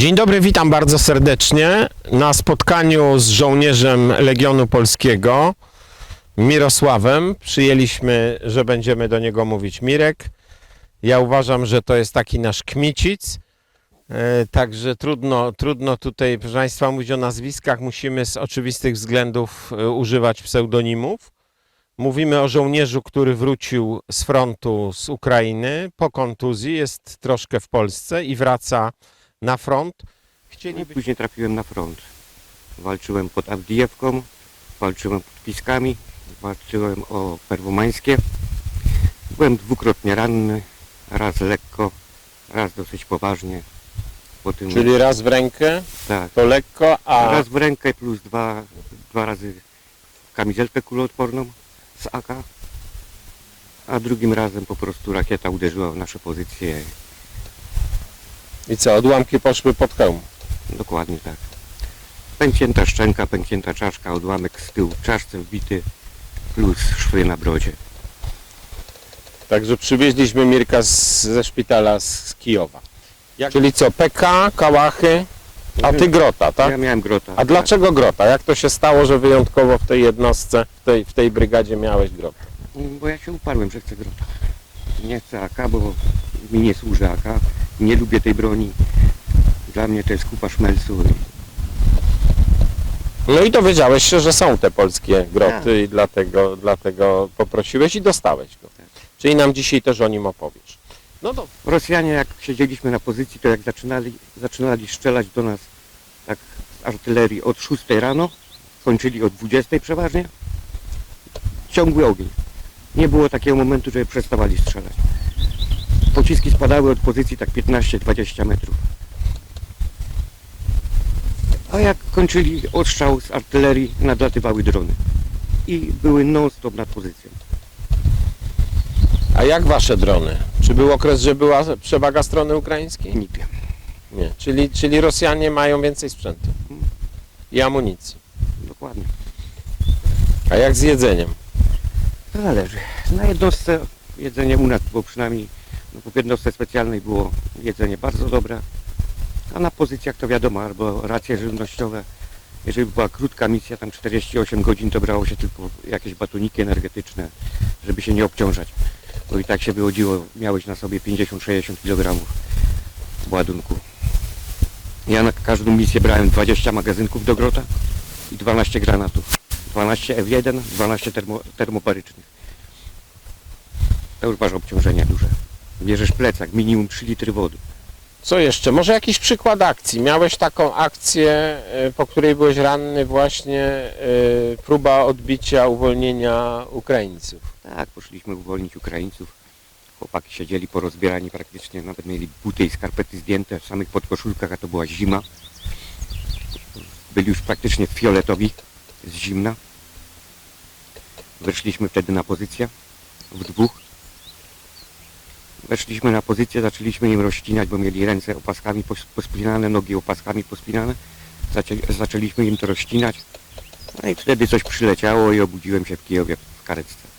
Dzień dobry, witam bardzo serdecznie na spotkaniu z żołnierzem Legionu Polskiego Mirosławem. Przyjęliśmy, że będziemy do niego mówić Mirek. Ja uważam, że to jest taki nasz kmicic. E, Także trudno, trudno tutaj, proszę Państwa, mówić o nazwiskach. Musimy z oczywistych względów e, używać pseudonimów. Mówimy o żołnierzu, który wrócił z frontu z Ukrainy po kontuzji, jest troszkę w Polsce i wraca na front. No i Chcieliby... później trafiłem na front. Walczyłem pod Awdijewką, walczyłem pod Piskami, walczyłem o Perwomańskie. Byłem dwukrotnie ranny, raz lekko, raz dosyć poważnie. Po tym, Czyli raz w rękę, tak, to lekko, a raz w rękę plus dwa, dwa razy w kamizelkę kuloodporną z AK. A drugim razem po prostu rakieta uderzyła w nasze pozycje. I co, odłamki poszły pod hełm. Dokładnie tak. Pęknięta szczęka, pęknięta czaszka, odłamek z tyłu czaszce wbity, plus szwy na brodzie. Także przywieźliśmy Mirka z, ze szpitala z, Kijowa. Czyli co, PK, Kałachy, a ty Grota, tak? Ja miałem grota. A dlaczego Grota? Jak to się stało, że wyjątkowo w tej jednostce, w tej, w tej brygadzie miałeś Grotę? Bo ja się uparłem, że chcę grota. Nie chcę AK, bo mi nie służy AK. Nie lubię tej broni. Dla mnie to jest kupa szmelcu. No i dowiedziałeś się, że są te polskie groty i dlatego, dlatego poprosiłeś i dostałeś go. Tak. Czyli nam dzisiaj też o nim opowiesz. No to Rosjanie jak siedzieliśmy na pozycji, to jak zaczynali, zaczynali strzelać do nas tak z artylerii od 6 rano, kończyli o 20 przeważnie, ciągły ogień. Nie było takiego momentu, że przestawali strzelać. Pociski spadały od pozycji tak 15-20 metrów. A jak kończyli ostrzał z artylerii, nadlatywały drony. I były non-stop nad pozycją. A jak wasze drony? Czy był okres, że była przewaga strony ukraińskiej? Nigdy. Nie. Czyli, czyli Rosjanie mają więcej sprzętu i amunicji. Dokładnie. A jak z jedzeniem? To zależy. Na jednostce jedzenie u nas było przynajmniej, no po jednostce specjalnej było jedzenie bardzo dobre, a na pozycjach to wiadomo, albo racje żywnościowe. Jeżeli była krótka misja, tam 48 godzin, to brało się tylko jakieś batoniki energetyczne, żeby się nie obciążać. Bo i tak się wychodziło, miałeś na sobie 50-60 kg ładunku. Ja na każdą misję brałem 20 magazynków do grota i 12 granatów. 12 F1, 12 termo, termobarycznych. To już masz obciążenia duże. Bierzesz plecak, minimum 3 litry wody. Co jeszcze? Może jakiś przykład akcji? Miałeś taką akcję, y, po której byłeś ranny właśnie, y, próba odbicia uwolnienia Ukraińców. Tak, poszliśmy uwolnić Ukraińców. Chłopaki siedzieli porozbierani praktycznie, nawet mieli buty i skarpety zdjęte w samych podkoszulkach, a to była zima. Byli już praktycznie fioletowi z zimna. Weszliśmy wtedy na pozycję w dwóch. Weszliśmy na pozycję, zaczęliśmy im rozcinać, bo mieli ręce opaskami pos- pospinane, nogi opaskami pospinane. Zaczę- zaczęliśmy im to rozcinać. No i wtedy coś przyleciało i obudziłem się w Kijowie w karetce.